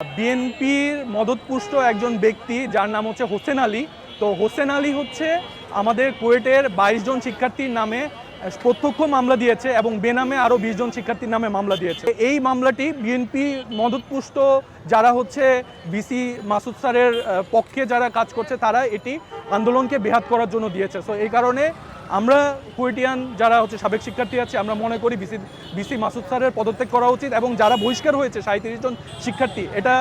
বিএনপির মদতপুষ্ট একজন ব্যক্তি, যার নাম হচ্ছে হোসেন আলী। তো হোসেন আলী হচ্ছে আমাদের কুয়েটের বাইশ জন শিক্ষার্থীর নামে প্রত্যক্ষ মামলা দিয়েছে এবং বেনামে আরও বিশ জন শিক্ষার্থীর নামে মামলা দিয়েছে। এই মামলাটি বিএনপি মদতপুষ্ট যারা হচ্ছে বিসি মাসুদ স্যারের পক্ষে যারা কাজ করছে, তারা এটি আন্দোলনকে বেহাত করার জন্য দিয়েছে। সো এই কারণে আমরা কুয়েটিয়ান যারা হচ্ছে সাবেক শিক্ষার্থী আছে, আমরা মনে করি বিসি বিসি মাসুদ স্যারের পদত্যাগ করা উচিত এবং যারা বহিষ্কার হয়েছে সাঁত্রিশ জন শিক্ষার্থী, এটা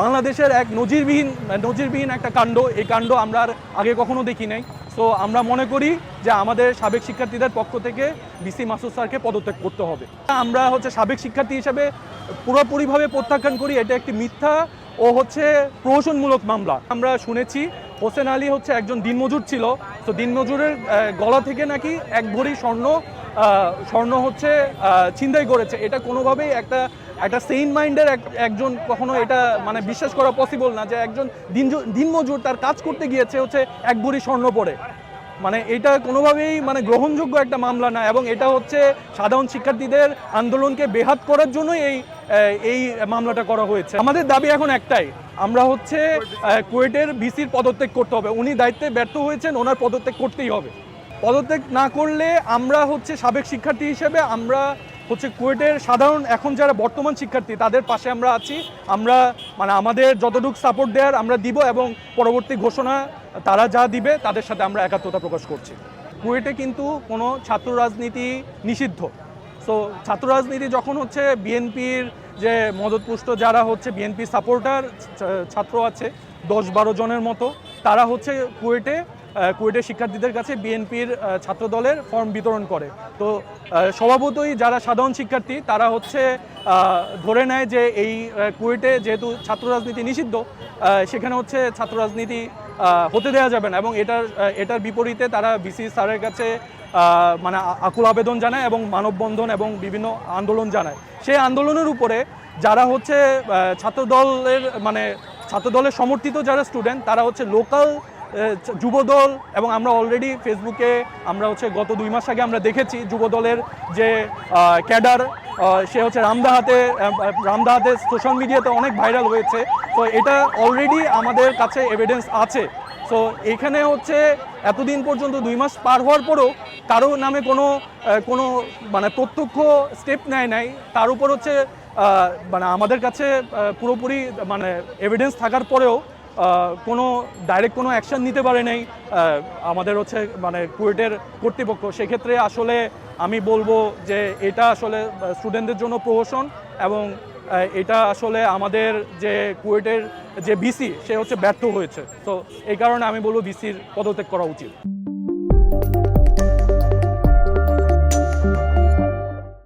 বাংলাদেশের এক নজিরবিহীন নজিরবিহীন একটা কাণ্ড। এই কাণ্ড আমরা আগে কখনো দেখি নাই। সো আমরা মনে করি যে আমাদের সাবেক শিক্ষার্থীদের পক্ষ থেকে বিসি মাসুদ স্যারকে পদত্যাগ করতে হবে। আমরা হচ্ছে সাবেক শিক্ষার্থী হিসেবে পুরোপুরিভাবে প্রত্যাখ্যান করি, এটা একটি মিথ্যা ও হচ্ছে প্রহসনমূলক মামলা। আমরা শুনেছি হোসেন আলী হচ্ছে একজন দিনমজুর ছিল, তো দিনমজুরের গলা থেকে নাকি এক ভরি স্বর্ণ স্বর্ণ হচ্ছে ছিনতাই করেছে। এটা কোনোভাবেই একটা একটা সেইন মাইন্ডের একজন কখনো এটা মানে বিশ্বাস করা পসিবল না যে একজন দিন দিনমজুর তার কাজ করতে গিয়েছে হচ্ছে এক ভরি স্বর্ণ পরে। মানে এটা কোনোভাবেই মানে গ্রহণযোগ্য একটা মামলা না এবং এটা হচ্ছে সাধারণ শিক্ষার্থীদের আন্দোলনকে বেহাত করার জন্যই এই এই মামলাটা করা হয়েছে। আমাদের দাবি এখন একটাই, আমরা হচ্ছে কুয়েটের ভিসির পদত্যাগ করতে হবে। উনি দায়িত্বে ব্যর্থ হয়েছেন, ওনার পদত্যাগ করতেই হবে। পদত্যাগ না করলে আমরা হচ্ছে সাবেক শিক্ষার্থী হিসেবে আমরা হচ্ছে কুয়েটের সাধারণ এখন যারা বর্তমান শিক্ষার্থী, তাদের পাশে আমরা আছি। আমরা মানে আমাদের যতটুকু সাপোর্ট দেওয়ার আমরা দিব এবং পরবর্তী ঘোষণা তারা যা দিবে তাদের সাথে আমরা একাত্মতা প্রকাশ করছি। কুয়েটে কিন্তু কোনো ছাত্র রাজনীতি নিষিদ্ধ। সো ছাত্র রাজনীতি যখন হচ্ছে বিএনপির যে মদতপুষ্ট যারা হচ্ছে বিএনপি সাপোর্টার ছাত্র আছে, দশ বারো জনের মতো, তারা হচ্ছে কুয়েটে কুয়েটের শিক্ষার্থীদের কাছে বিএনপির ছাত্র দলের ফর্ম বিতরণ করে। তো স্বভাবতই যারা সাধারণ শিক্ষার্থী তারা হচ্ছে ধরে নেয় যে এই কুয়েটে যেহেতু ছাত্র রাজনীতি নিষিদ্ধ সেখানে হচ্ছে ছাত্র রাজনীতি হতে দেওয়া যাবে না এবং এটার এটার বিপরীতে তারা বিসি স্যারের কাছে মানে আকুল আবেদন জানায় এবং মানববন্ধন এবং বিভিন্ন আন্দোলন জানায়। সেই আন্দোলনের উপরে যারা হচ্ছে আহ, ছাত্র দলের মানে ছাত্র দলের সমর্থিত যারা স্টুডেন্ট তারা হচ্ছে লোকাল যুবদল এবং আমরা অলরেডি ফেসবুকে আমরা হচ্ছে গত দুই মাস আগে আমরা দেখেছি যুবদলের যে ক্যাডার সে হচ্ছে রামদাহাতে রামদাহাতে সোশ্যাল মিডিয়াতে অনেক ভাইরাল হয়েছে। তো এটা অলরেডি আমাদের কাছে এভিডেন্স আছে। সো এখানে হচ্ছে এতদিন পর্যন্ত দুই মাস পার হওয়ার পরেও কারও নামে কোনো কোনো মানে প্রত্যক্ষ স্টেপ নেয় নাই। তার উপর হচ্ছে মানে আমাদের কাছে পুরোপুরি মানে এভিডেন্স থাকার পরেও কোনো ডাইরেক্ট কোনো অ্যাকশন নিতে পারে নাই। আমাদের হচ্ছে মানে কুয়েটের কর্তৃপক্ষ। সেক্ষেত্রে আসলে আমি বলব যে এটা আসলে স্টুডেন্টদের জন্য প্রহসন এবং এটা আসলে আমাদের যে কুয়েটের যে বিসি সে হচ্ছে ব্যর্থ হয়েছে। তো এই কারণে আমি বলব বিসির পদত্যাগ করা উচিত।